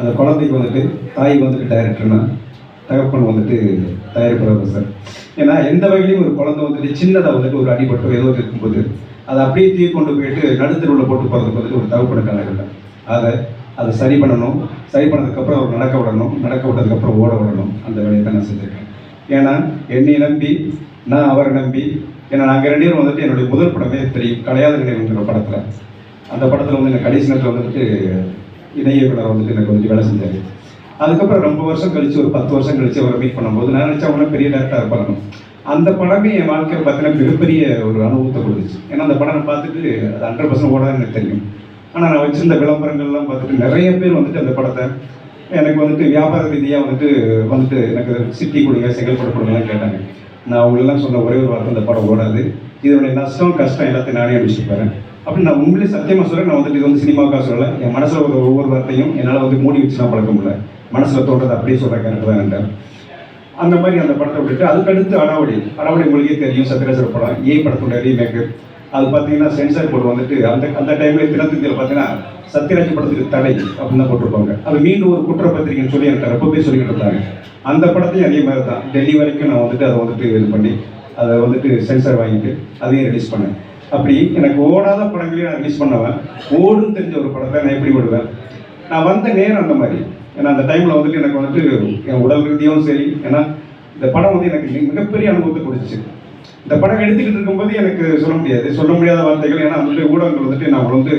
அந்த குழந்தைக்கு வந்துட்டு தாய் வந்துட்டு டைரக்டர்னா தகப்பன் வந்துட்டு தயாரிப்பாளர் சார். ஏன்னா எந்த வகையிலையும் ஒரு குழந்தை வந்துட்டு சின்னதாக வந்துட்டு ஒரு அடிபட்டோ ஏதோ இருக்கும்போது அதை அப்படியே தீ கொண்டு போயிட்டு நடுத்தருவில் போட்டு போகிறதுக்கு வந்துட்டு ஒரு தகப்பனுக்கான இல்லை அதை அதை சரி பண்ணணும். சரி பண்ணதுக்கப்புறம் அவர் நடக்க விடணும். நடக்க விட்டதுக்கப்புறம் ஓட விடணும். அந்த வேலையை தான் நான் செஞ்சுருக்கேன். ஏன்னா என்னை நம்பி நான் அவரை நம்பி ஏன்னா நாங்கள் ரெண்டு பேரும் வந்துட்டு என்னுடைய முதல் படமே தெரியும் கலையாத நினைவுங்கிற படத்தில். அந்த படத்தில் வந்து எனக்கு கடைசி நேரத்தில் வந்துட்டு இணை வந்துட்டு எனக்கு கொஞ்சம் வேலை செஞ்சார். அதுக்கப்புறம் ரொம்ப வருஷம் கழிச்சு ஒரு பத்து வருஷம் கழிச்சு அவரை மீட் பண்ணும்போது நான் நினச்சா அவங்கள பெரிய டேரக்டராக பண்ணணும் அந்த படமே என் வாழ்க்கையில் பார்த்தீங்கன்னா மிகப்பெரிய ஒரு அனுபவத்தை கொடுத்துச்சு. ஏன்னா அந்த படம் நான் பார்த்துட்டு அது ஹண்ட்ரட் பர்சன்ட் ஓடாதுன்னு எனக்கு தெரியும். ஆனால் நான் வச்சிருந்த விளம்பரங்கள்லாம் பார்த்துட்டு நிறைய பேர் வந்துட்டு அந்த படத்தை எனக்கு வந்துட்டு வியாபார ரீதியாக வந்துட்டு வந்துட்டு எனக்கு சிட்டி கொடுங்க செங்கல்பட கொடுங்கலாம் கேட்டாங்க. நான் அவங்களெல்லாம் சொன்ன ஒரே ஒரு வார்த்தை அந்த படம் ஓடாது. இதனுடைய நஷ்டம் கஷ்டம் எல்லாத்தையும் நானே அனுப்பிச்சு போகிறேன் அப்படி நான் உண்மையிலே சத்தியமாக சொல்கிறேன் நான் வந்துட்டு இது வந்து சினிமாவுக்காக சொல்லலை. என் மனசில் ஒரு ஒவ்வொரு வார்த்தையும் என்னால் வந்து மூடி வச்சு நான் பழக்க முடியல மனசில் தோன்றதை அப்படியே சொல்கிற கரெக்டாக தான் அந்த மாதிரி அந்த படத்தை விட்டுட்டு அதுக்கடுத்து அடாவடி. அடாவடி உங்களுக்கே தெரியும் சத்யராஜர் படம் ஏ படத்தோட ரீமேக்கு அது பார்த்தீங்கன்னா சென்சார் போர்டு வந்துட்டு அந்த அந்த டைமில் தினத்தந்தியில் பார்த்தீங்கன்னா சத்யராஜ் படத்துக்கு தடை அப்படின்னு தான் போட்டிருப்பாங்க. அது மீண்டும் ஒரு குற்றப்பத்திரிக்கைன்னு சொல்லி எனக்கு ரொம்பவே சொல்லிக்கிட்டு இருந்தாங்க அந்த படத்தையும் அதே மாதிரி தான் டெல்லி வரைக்கும் நான் வந்துட்டு அதை வந்துட்டு இது பண்ணி அதை வந்துட்டு சென்சார் வாங்கிட்டு அதையும் ரிலீஸ் பண்ணேன். அப்படி எனக்கு ஓடாத படங்களையும் நான் ரிலீஸ் பண்ணுவேன். ஓடுன்னு தெரிஞ்ச ஒரு படத்தை நான் எப்படி விடுவேன் நான் வந்த நேரம் அந்த மாதிரி. ஏன்னா அந்த டைமில் வந்துட்டு எனக்கு வந்துட்டு என் உடல் ரீதியாகவும் சரி. ஏன்னா இந்த படம் வந்து எனக்கு மிகப்பெரிய அனுபவத்தை கொடுத்துச்சு. இந்த படம் எடுத்துக்கிட்டு இருக்கும்போது எனக்கு சொல்ல முடியாது. சொல்ல முடியாத வார்த்தைகள். ஏன்னா வந்துட்டு ஊடகங்கள் வந்துட்டு நான் வந்து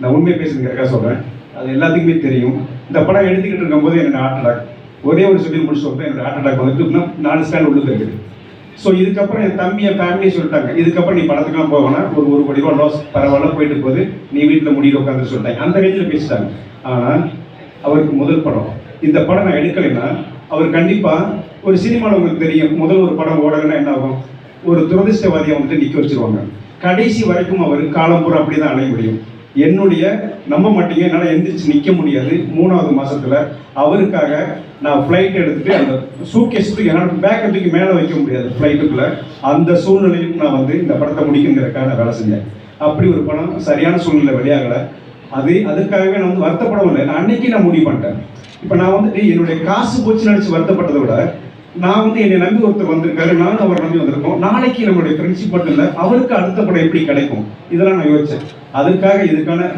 நான் உண்மையை பேசுங்கிறக்காக சொல்கிறேன் அது எல்லாத்துக்குமே தெரியும். இந்த படம் எடுத்துக்கிட்டு இருக்கும்போது எனக்கு ஹார்ட் அட்டாக் ஒரே ஒரு சொல்லி முடிச்சு சொல்கிறேன் எனக்கு ஹார்ட் அட்டாக் வந்துட்டு இன்னும் நாலு ஸ்டாண்ட் உள்ளது இருக்குது. ஸோ இதுக்கப்புறம் என் தம்பி என் ஃபேமிலி சொல்லிட்டாங்க. இதுக்கப்புறம் நீ படத்துக்குலாம் போவேனா ஒரு ஒரு கோடி ரூபா லாஸ் பரவாயில்ல போயிட்டு போகுது. நீ வீட்டில் முடிவு உட்காந்து சொல்லிட்டாங்க அந்த ரேஞ்சில் பேசிட்டாங்க. ஆனால் அவருக்கு முதல் படம். இந்த படம் நான் எடுக்கலைன்னா அவர் கண்டிப்பாக ஒரு சினிமாவில் உங்களுக்கு தெரியும். முதல் ஒரு படம் ஓடலைன்னா என்ன ஆகும்? ஒரு துரதிர்ஷ்டவாதியை வந்துட்டு நிற்க வச்சிருவாங்க. கடைசி வரைக்கும் அவர் காலம்பூரா அப்படி தான் அலைய முடியும். என்னுடைய நம்ப மாட்டீங்க என்னால் எந்திரிச்சு நிற்க முடியாது. மூணாவது மாதத்தில் அவருக்காக நான் ஃப்ளைட் எடுத்துகிட்டு அந்த சூட்கேஸ் என்னால் பேக்கை தூக்கி மேலே வைக்க முடியாது ஃப்ளைட்டுக்குள்ளே அந்த சூழ்நிலையும் நான் வந்து இந்த படத்தை முடிக்குங்கிறதுக்காக நான் வேலை செஞ்சேன். அப்படி ஒரு படம் சரியான சூழ்நிலை வெளியாகலை. அது அதுக்காகவே நான் வந்து வருத்தப்படவும் இல்லை. நான் அன்னைக்கு நான் முடிவு பண்ணிட்டேன். இப்போ நான் வந்து என்னுடைய காசு போச்சு நினச்சி வருத்தப்பட்டதை விட நான் வந்து என்னை நம்பி ஒருத்தர் வந்திருக்காரு நானும் அவரை நம்பி வந்திருக்கோம். நாளைக்கு நம்மளுடைய ஃப்ரெண்ட்ஷிப் மட்டும் இல்லை அவருக்கு அடுத்த படம் எப்படி கிடைக்கும்? இதெல்லாம் நான் யோசிச்சேன். அதுக்காக இதுக்கான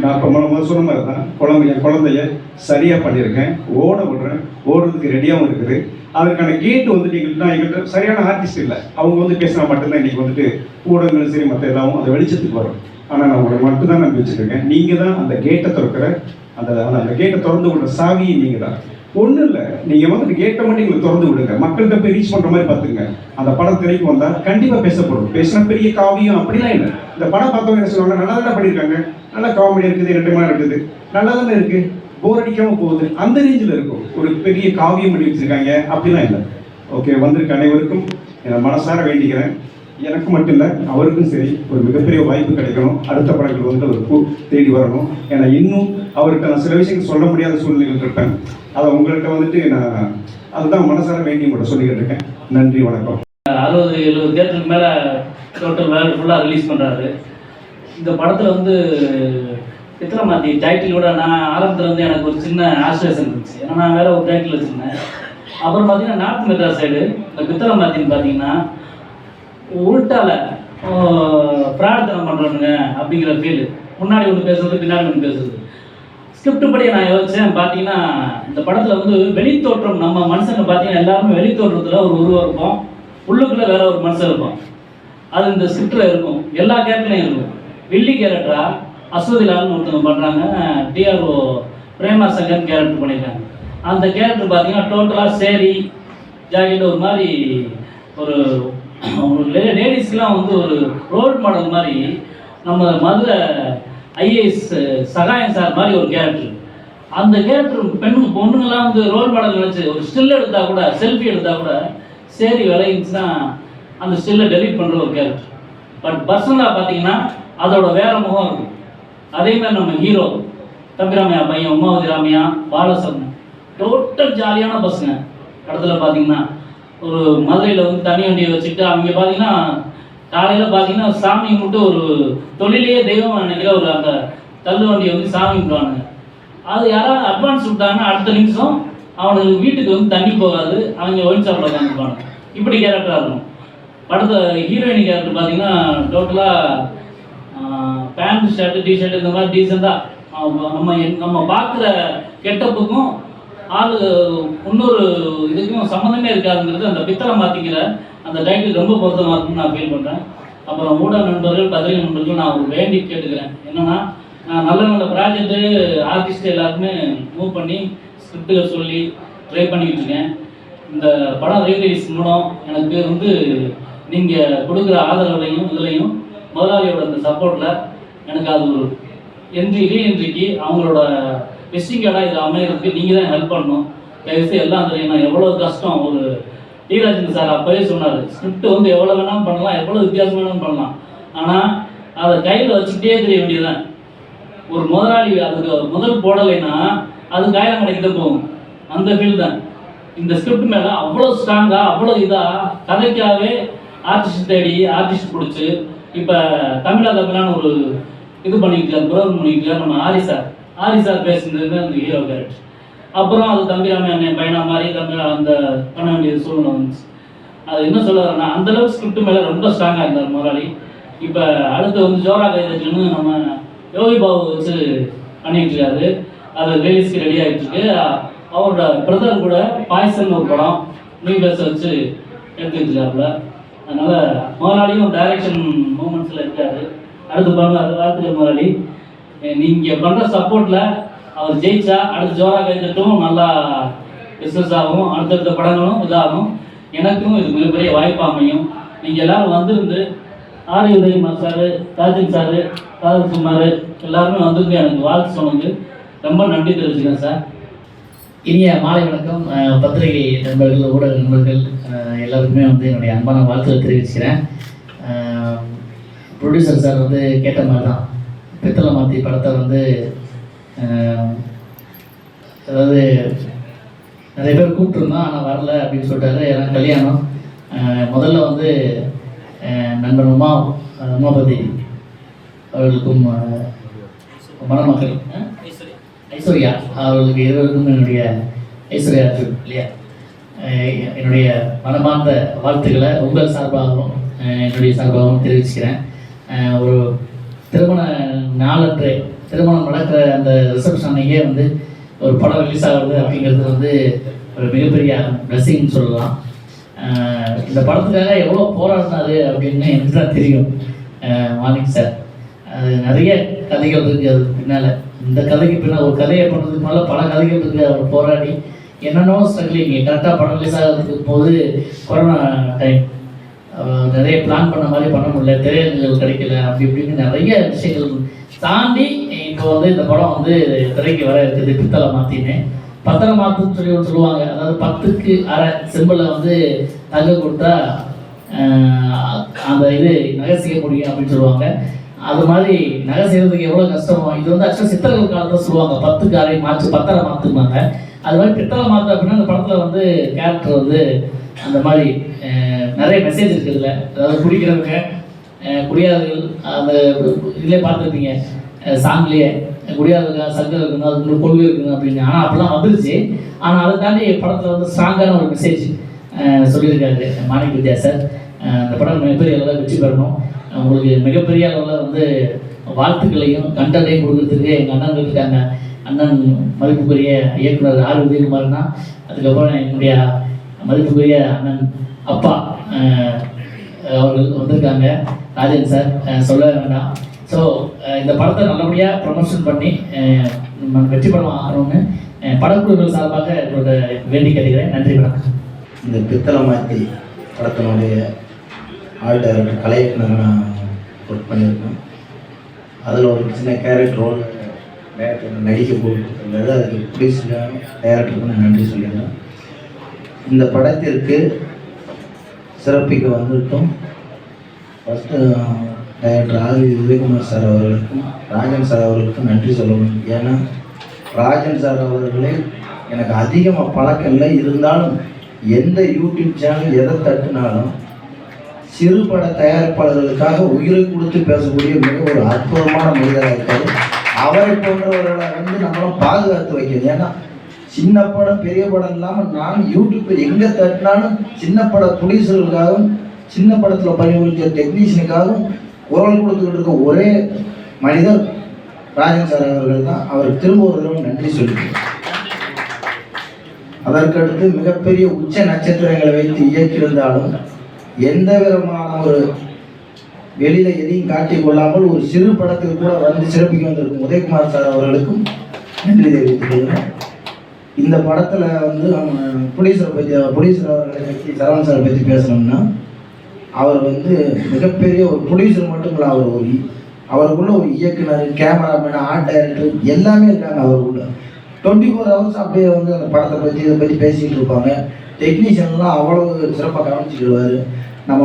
நான் இப்போ முதல் சொன்ன மாதிரி தான் குழந்தைய குழந்தைய சரியாக பண்ணியிருக்கேன் ஓட விடுறேன் ஓடுறதுக்கு ரெடியாகவும் இருக்குது. அதற்கான கேட்டு வந்துட்டு எங்கள்கிட்ட எங்கள்கிட்ட சரியான ஆர்டிஸ்ட் இல்லை. அவங்க வந்து பேசினா மட்டும்தான் இன்றைக்கி வந்துட்டு ஊடகங்களும் சரி மற்ற எல்லாமும் அந்த வெளிச்சத்துக்கு வரும். ஆனால் நான் உங்களை மட்டும்தான் நம்பி வச்சுருக்கேன். நீங்கள் தான் அந்த கேட்டை திறக்கிற அந்த அந்த- கேட்டை திறந்து விடுற சாவியும் நீங்கள் தான் ஒன்றும் இல்லை. நீங்கள் வந்து கேட்டை மட்டும் எங்களுக்கு திறந்து விடுங்க. மக்கள்கிட்ட போய் ரீச் பண்ணுற மாதிரி பார்த்துங்க அந்த படம் திரைக்கு வந்தால் கண்டிப்பாக பேசப்படும். பேசின பெரிய காவியம் அப்படிலாம் இல்லை. இந்த படம் பார்த்தவங்க என்ன சொல்லுவாங்க? நல்லா தானே பண்ணியிருக்காங்க நல்லா காமெடி இருக்குது ரெண்டு மணி இருக்குது. நல்லா தானே இருக்குது போர் அடிக்காமல் போகுது. அந்த ரேஞ்சில் இருக்கும். ஒரு பெரிய காவியம் பண்ணி வச்சுருக்காங்க. அப்படிலாம் இல்லை. ஓகே வந்திருக்க அனைவருக்கும் என்னை மனசார வேண்டிக்கிறேன். எனக்கு மட்டும் இல்லை அவருக்கும் சரி ஒரு மிகப்பெரிய வாய்ப்பு கிடைக்கணும். அடுத்த படங்கள் வந்து அவர் தேடி வரணும். ஏன்னா இன்னும் அவருக்கு நான் சில விஷயங்கள் சொல்ல முடியாத சூழ்நிலைகள் இருப்பேன். அதை உங்கள்கிட்ட வந்துட்டு நான் அதுதான் மனசார வேண்டி மட்டும் சொல்லிக்கிட்டு இருக்கேன். நன்றி வணக்கம். அறுபது எழுபது தேட்டருக்கு மேலே டோட்டல் வேர்ல்டு ஃபுல்லாக ரிலீஸ் பண்ணுறாரு இந்த படத்தில் வந்து விக்ரமாத்தி டைட்டிலோட நான் ஆரம்பத்தில் வந்து எனக்கு ஒரு சின்ன ஆசுவேஷன் இருந்துச்சு. ஏன்னா நான் வேற ஒரு டைட்டில் வச்சுருந்தேன். அப்புறம் பார்த்தீங்கன்னா நார்த் மெட்ராஸ் சைடு இந்த விக்ரமாத்தின்னு பார்த்தீங்கன்னா உள்டால பிரார்த்தனை பண்ணுறவனுங்க அப்படிங்கிற ஃபீல் முன்னாடி ஒன்று பேசுறது பின்னாடி ஒன்று பேசுறது. ஸ்கிரிப்ட் படி நான் யோசிச்சேன். பார்த்தீங்கன்னா இந்த படத்தில் வந்து வெளித்தோற்றம் நம்ம மனுஷங்க பார்த்தீங்கன்னா எல்லாருமே வெளித்தோற்றத்தில் ஒரு உருவம் இருக்கும். உள்ளுக்குள்ளே வேற ஒரு மனுஷன் இருக்கும் அது இந்த ஸ்கிரிப்டில் இருக்கும். எல்லா கேரக்டர்லையும் இருக்கும். வில்லி கேரக்டரா அஸ்வதிலால்னு ஒருத்தவங்க பண்ணுறாங்க டிஆர்ஓ பிரேமா சங்கர் கேரக்டர் பண்ணியிருக்காங்க. அந்த கேரக்டர் பார்த்தீங்கன்னா டோட்டலாக சேரி ஜாக்கெட் ஒரு மாதிரி ஒரு லேடிஸ்க்கெலாம் வந்து ஒரு ரோல் மாடல் மாதிரி நம்ம மதுரை ஐஏஎஸ் சகாயம் சார் மாதிரி ஒரு கேரக்டர் அந்த கேரக்டர் பெண்ணுங்க பொண்ணுங்கெல்லாம் வந்து ரோல் மாடல் நினச்சி ஒரு ஸ்டில் எடுத்தா கூட செல்ஃபி எடுத்தா கூட சரி விளையிச்சுன்னா அந்த ஸ்டில்லை டெலிட் பண்ணுற ஒரு கேரக்டர் பட் பர்சனலாக பார்த்தீங்கன்னா அதோட வேற முகம் இருக்கும் அதே மாதிரி நம்ம ஹீரோ தம்பிராமையா பையன் உமாவதி ராமையா பாலசரன் டோட்டல் ஜாலியான பசங்க. இடத்துல பார்த்தீங்கன்னா ஒரு மதுரையில் வந்து தனி வண்டியை வச்சுட்டு அவங்க பார்த்தீங்கன்னா காலையில் பார்த்தீங்கன்னா சாமி கும்பிட்டு ஒரு தொழிலையே தெய்வம் நினைக்கிற ஒரு அந்த தள்ளு வண்டியை வந்து சாமி கும்பிடுவானுங்க. அது யாராவது அட்வான்ஸ் விட்டாங்கன்னா அடுத்த நிமிஷம் அவனுக்கு வீட்டுக்கு வந்து தண்ணி போகாது அவங்க ஒயின் சாப்பிட உட்காந்துருப்பாங்க இப்படி கேரக்டராக இருக்கும். படத்தை ஹீரோயின் கேரக்டர் பார்த்தீங்கன்னா டோட்டலாக பேண்ட் ஷர்ட்டு டிஷர்ட் இந்த மாதிரி டீசெண்டாக நம்ம நம்ம பார்க்குற கெட்டப்புக்கும் ஆள் இன்னொரு இதுக்கும் சம்மந்தமே இருக்காதுங்கிறது அந்த பித்தளை மாற்றிக்கிற அந்த டைட்டில் ரொம்ப பொருத்தமாக இருக்குன்னு நான் ஃபீல் பண்ணுறேன் அப்புறம் மூட நண்பர்கள் பத்திரிகை நண்பர்கள் நான் ஒரு வேண்டி கேட்டுக்கிறேன். என்னென்னா நான் நல்ல நல்ல ப்ராஜெக்ட்டு ஆர்டிஸ்ட் எல்லாருக்குமே மூவ் பண்ணி ஸ்கிரிப்டுகள் சொல்லி ட்ரை பண்ணிக்கிட்டு இருக்கேன். இந்த படம் ரீரிலீஸ் மூலம் எனக்கு வந்து நீங்கள் கொடுக்குற ஆதரவுலையும் இதுலையும் முதலாளியோட இந்த சப்போர்ட்டில் எனக்கு அது ஒரு என்ட்ரி ரீஎன்ட்ரிக்கு அவங்களோட விசிங் கார்டாக இது அமையிறதுக்கு நீங்கள் தான் ஹெல்ப் பண்ணணும். தயவுசெய்து எல்லாம் தெரியும் நான் எவ்வளோ கஷ்டம் ஒரு டீராஜன் சார் அப்போவே சொன்னார். ஸ்கிரிப்ட் வந்து எவ்வளோ வேணாலும் பண்ணலாம் எவ்வளோ வித்தியாசம் வேணாலும் பண்ணலாம். ஆனால் அதை கையில் வச்சுக்கிட்டே தெரிய வேண்டியதுதான். ஒரு முதலாளி அதுக்கு முதல் போடலைன்னா அது காயம் கடைக்கு போகும். அந்த ஃபீல் தான். இந்த ஸ்கிரிப்ட் மேலே அவ்வளோ ஸ்ட்ராங்காக அவ்வளோ இதாக கதைக்காகவே ஆர்டிஸ்ட் தேடி ஆர்டிஸ்ட் பிடிச்சி இப்போ தமிழா தமிழான்னு ஒரு இது பண்ணிக்கலாம் ப்ரோக்ராம் பண்ணிக்கலாம் நம்ம ஆரி சார். ஆரி சார் பேசுனது அந்த ஹீரோ கேரக்டர் அப்புறம் அது தம்பிராம என் பையனா மாதிரி தமிழ் அந்த பண்ண வேண்டிய சூழ்நிலை வந்துச்சு. அது என்ன சொல்ல வரேன்னா அந்த அளவுக்கு ஸ்கிரிப்ட் மேலே ரொம்ப ஸ்ட்ராங்காக இருந்தார் முதலாளி. இப்போ அடுத்து வந்து ஜோரா கைதட்டுன்னு நம்ம யோகி பாபு வச்சு பண்ணிட்டு இருக்காரு. அது ரிலீஸ்க்கு ரெடி ஆகிட்டு இருக்கு. அவரோட பிரதர் கூட பாய்சன் ஒரு படம் நியூ பேஸை வச்சு எடுத்துக்கிட்டு இருக்காப்புல. அதனால முதலாளியும் டைரக்ஷன் மூமெண்ட்ஸில் இருக்காரு. அடுத்து பண்ணுவார் வாழ்த்துக்கள் முதலாளி. நீங்கள் பண்ணுற சப்போர்ட்டில் அவர் ஜெயிச்சா அடுத்து ஜோரா கைதட்டும் நல்லா பிஸ்னஸ் ஆகும் அடுத்தடுத்த படங்களும் இதாகும். எனக்கும் இது மிகப்பெரிய வாய்ப்பு அமையும். நீங்கள் எல்லாரும் வந்திருந்து ஆரி உதயகுமார் சார் ராஜன் சார் ராஜகுமார் எல்லாருமே வந்திருந்து எனக்கு வாழ்த்து சொன்னது ரொம்ப நன்றி தெரிவிச்சுக்கிறேன் சார். இனிய மாலை வணக்கம். பத்திரிகை நண்பர்கள் ஊடக நண்பர்கள் எல்லாருக்குமே வந்து என்னுடைய அன்பான வாழ்த்துக்கள் தெரிவிச்சுக்கிறேன். ப்ரொடியூசர் சார் வந்து கேட்ட மாதிரி தான் பித்தளை மாற்றி படத்தை வந்து அதாவது நிறைய பேர் கூப்பிட்டுருந்தோம் ஆனால் வரல அப்படின்னு சொல்லிட்டாரு. ஏன்னா கல்யாணம். முதல்ல வந்து நண்பர் நண்பன் உமா உமாபதி அவர்களுக்கும் மணமக்கள் ஐஸ்வர்யா அவர்களுக்கு இருவருக்கும் என்னுடைய ஐஸ்வர்யா இல்லையா? என்னுடைய மனமார்ந்த வாழ்த்துக்களை உங்கள் சார்பாகவும் என்னுடைய சார்பாகவும் தெரிவிச்சுக்கிறேன். ஒரு திருமண நாளன்று திருமணம் நடக்கிற அந்த ரிசப்ஷன் அன்னைக்கே வந்து ஒரு படம் ரிலீஸ் ஆகுது அப்படிங்கிறது வந்து ஒரு மிகப்பெரிய பிளஸிங்னு சொல்லலாம். இந்த படத்துக்காக எவ்வளோ போராடினாரு அப்படின்னு எனக்கு தான் தெரியும். அஹ் மாணிக் சார். அது நிறைய கதைகள் இருக்குது அது பின்னால். இந்த கதைக்கு பின்னால் ஒரு கதையை பண்ணுறதுக்கு முன்னால் பல கதைகள் இருக்குது அவர் போராடி என்னென்னோ ஸ்ட்ரகிளிங் கரெக்டாக படம் ரிலீஸ் ஆகிறதுக்கு போது கொரோனா டைம் நிறைய பிளான் பண்ண மாதிரி பண்ண முடியல. திரையரங்குகள் கிடைக்கல. அப்படி இப்படின்னு நிறைய விஷயங்கள் தாண்டி இப்போ வந்து இந்த படம் வந்து திரைக்கு வர இருக்குது பித்தளை மாற்றின்னு பத்தரை மாத்துன்னு சொல்லி ஒன்று சொல்லுவாங்க. அதாவது பத்துக்கு அரை செம்பிளை வந்து தங்க கொடுத்தா அந்த இது நகை செய்ய முடியும் அப்படின்னு சொல்லுவாங்க. அது மாதிரி நகை செய்யறதுக்கு எவ்வளோ கஷ்டமோ? இது வந்து ஆக்சுவலாக சித்தர்கள் காலத்தில் சொல்லுவாங்க. பத்துக்கு அரை மாற்று பத்தரை மாற்றுமாங்க அது மாதிரி பித்தளை மாற்று அப்படின்னா அந்த படத்தில் வந்து கேரக்டர் வந்து அந்த மாதிரி நிறைய மெசேஜ் இருக்குது அதாவது குடிக்கிறவங்க குடியாதவர்கள் அந்த இதிலே பார்த்துருப்பீங்க. சாங்லேயே குடியாதவங்க சங்கம் இருக்கணும் அதுக்கு கொள்கை இருக்கணும் அப்படின்னு. ஆனால் அப்படிலாம் வந்துருச்சு. ஆனால் அதை தாண்டி படத்தில் வந்து ஸ்ட்ராங்கான ஒரு மெசேஜ் சொல்லியிருக்காரு மாணிக் வித்யா சார் அந்த படம் மிகப்பெரிய அளவில் வெற்றி பெறணும். உங்களுக்கு மிகப்பெரிய அளவில் வந்து வாழ்த்துக்களையும் கண்டனையும் கொடுக்கறதுக்கு எங்கள் அண்ணன் இருக்காங்க. அண்ணன் மதிப்புக்குரிய இயக்குனர் ஆர். உதயகுமார்னா அதுக்கப்புறம் என்னுடைய மதிப்புக்குரிய அண்ணன் அப்பா அவர்கள் வந்திருக்காங்க. ராஜன் சார் சொல்ல வேண்டாம். ஸோ uh, இந்த படத்தை நல்லபடியாக ப்ரமோஷன் பண்ணி uh, நம்ம வெற்றி படம் ஆகணும்னு uh, படக்குழுக்கள் சார்பாக உங்களோட வேண்டி கேட்டுக்கிறேன். நன்றி வணக்கம். இந்த பித்தளை மாற்றி படத்தினுடைய ஆர்ட் டைரக்டர் கலை நான் ஒர்க் பண்ணியிருக்கேன் அதில் ஒரு சின்ன கேரக்டர் ரோல் டேரக்டர் நடிக்க போட்டுருந்தது அதுக்கு ப்ரொடியூசர் டேரக்டருக்கு நான் நன்றி சொல்லிடுறேன் இந்த படத்திற்கு சிறப்பிக்க வந்திருக்கோம் first director R Vijayakumar sir அவர்களுக்கும் ராஜன் சார் அவர்களுக்கும் நன்றி சொல்லணும். ஏன்னா ராஜன் சார் அவர்களே எனக்கு அதிகமாக பழக்கம் இல்லை. இருந்தாலும் எந்த யூடியூப் சேனல் எதை தட்டுனாலும் சிறுபட தயாரிப்பாளர்களுக்காக உயிரை கொடுத்து பேசக்கூடிய மிக ஒரு அற்புதமான மனிதராக இருக்காரு. அவரை போன்றவர்களை வந்து நம்மளும் பாதுகாத்து வைக்கணும். ஏன்னா சின்ன படம் பெரிய படம் இல்லாமல் நான் யூடியூப்பில் எங்கே தட்டினாலும் சின்ன பட ப்ரொடியூசர்களுக்காகவும் சின்ன படத்தில் பணிபுரிஞ்ச டெக்னீஷியனுக்காகவும் குரல் கொடுத்துக்கிட்டு இருக்க ஒரே மனிதர் ராஜன் சார் அவர்கள் தான். அவருக்கு திரும்ப ஒரு தடவை நன்றி சொல்லிக்கிறேன் அதற்கடுத்து மிகப்பெரிய உச்ச நட்சத்திரங்களை வைத்து இயக்கியிருந்தாலும் எந்த விதமான ஒரு வெளியில எதையும் காட்டிக் கொள்ளாமல் ஒரு சிறு படத்துக்கு கூட வந்து சிறப்பிக்க வந்திருக்கும் உதயகுமார் சார் அவர்களுக்கும் நன்றி தெரிவித்துக் கொள்கிறேன். இந்த படத்தில் வந்து புலீசரை பற்றி புலீசர் அவர்களை பற்றி சரவணன் சார் பற்றி பேசணும்னா அவர் வந்து மிகப்பெரிய ஒரு ப்ரொடியூசர் மட்டும் இல்லை அவர் ஒரு அவருக்குள்ள ஒரு இயக்குனர் கேமராமேன் ஆர்ட் டைரக்டர் எல்லாமே இருக்காங்க அவருக்குள்ள. டுவெண்ட்டி ஃபோர் ஹவர்ஸ் அப்படியே வந்து அந்த படத்தை பற்றி இதை பற்றி பேசிகிட்டு இருப்பாங்க. டெக்னீஷியன்லாம் அவ்வளோ சிறப்பாக கவனிச்சுக்கிடுவார் நம்ம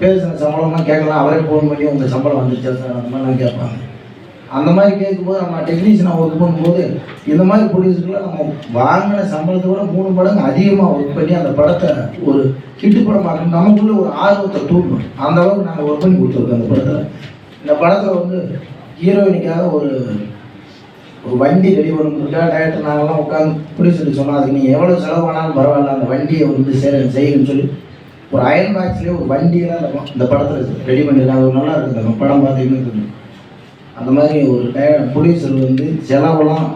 பேசுகிற சம்பளம்லாம் கேட்கலாம். அவரே ஃபோன் பண்ணி உங்கள் சம்பளம் வந்துருச்சா சார்? அந்த மாதிரிலாம் கேட்பாங்க. அந்த மாதிரி கேட்கும்போது நம்ம டெக்னீஷியனை ஒர்க் பண்ணும்போது இந்த மாதிரி ப்ரொடியூசர்களை நம்ம வாங்கின சம்பளத்தை விட மூணு மடங்கு அதிகமாக ஒர்க் பண்ணி அந்த படத்தை ஒரு ஹிட்டு பார்க்கணும். நமக்குள்ள ஒரு ஆர்வத்தை தூண்டும். அந்த அளவுக்கு நாங்கள் ஒர்க் பண்ணி கொடுத்துருக்கோம் அந்த படத்தில் இந்த படத்தில் வந்து ஹீரோயினுக்காக ஒரு ஒரு வண்டி ரெடி பண்ணுறதுக்காக டேரக்டர் நாங்கள்லாம் உட்காந்து ப்ரொடியூசர் சொன்னால் அதுக்கு நீங்கள் எவ்வளோ செலவானாலும் பரவாயில்ல அந்த வண்டியை வந்து சே செய்யணும்னு சொல்லி. ஒரு அயன் பாக்ஸ்லேயே ஒரு வண்டியெல்லாம் இந்த இந்த படத்தில் ரெடி பண்ணிடலாம் அது நல்லா இருக்குது படம் பார்த்தீங்கன்னா அந்த மாதிரி ஒரு டே ப்ரொடியூசர் வந்து செலவெல்லாம்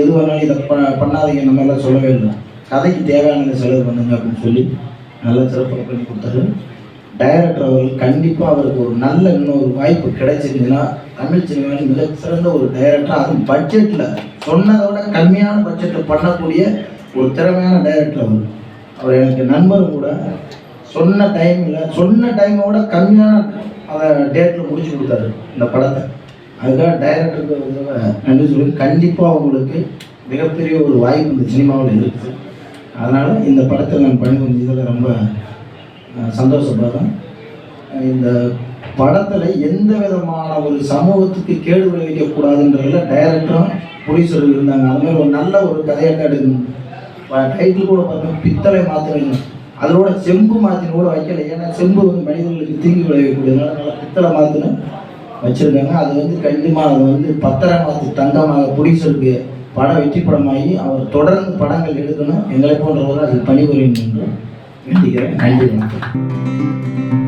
எது வேணாலும் இதை ப பண்ணாதீங்க நம்ம எல்லாம் சொல்லவே இல்லை. கதைக்கு தேவையானதை செலவு பண்ணுங்க அப்படின்னு சொல்லி நல்லா சிறப்பாக பண்ணி கொடுத்தாரு. டைரக்டர் அவர்கள் கண்டிப்பாக அவருக்கு ஒரு நல்ல இன்னொரு வாய்ப்பு கிடைச்சிருந்துன்னா தமிழ் சினிமாவில் மிக சிறந்த ஒரு டைரக்டர் அதுவும் பட்ஜெட்டில் சொன்னதை விட கம்மியான பட்ஜெட்டில் பண்ணக்கூடிய ஒரு திறமையான டைரக்டர் அவர். அவர் எனக்கு நண்பரும் கூட சொன்ன டைமில் சொன்ன டைமை விட கம்மியான அதை டேட்டில் முடிச்சு கொடுத்தாரு இந்த படத்தை. அதுக்காக டைரக்டருக்கு நன்றி சொல்லி கண்டிப்பாக அவங்களுக்கு மிகப்பெரிய ஒரு வாய்ப்பு இந்த சினிமாவில் இருக்குது அதனால் இந்த படத்தை நான் பணிபுரிஞ்சதில் ரொம்ப சந்தோஷப்படுறேன். இந்த படத்தில் எந்த விதமான ஒரு சமூகத்துக்கு கேடு விளைவிக்கக்கூடாதுன்றதுல டைரக்டரும் ப்ரொடியூசரும் இருந்தாங்க. அது மாதிரி ஒரு நல்ல ஒரு கதையாக எடுக்கணும் டைட்டில் கூட பார்த்தோம் பித்தளை மாற்றுவீங்க அதோட செம்பு மாற்றின கூட வைக்கல. ஏன்னா செம்பு வந்து மனிதர்களுக்கு தீங்கு விளைவிக்கக்கூடியதுனால நல்லா பித்தளை மாற்றின வச்சுருக்காங்க. அது வந்து கண்டிப்பாக அது வந்து பத்திரம் தங்கமாக ப்ரொடியூசருக்கு படம் வெற்றி படமாகி அவர் தொடர்ந்து படங்கள் எடுக்கணும். எங்களை போன்றவர்கள் அதில் பணிபுரியணும் என்று வேண்டிக்கிறேன் நன்றி வணக்கம்.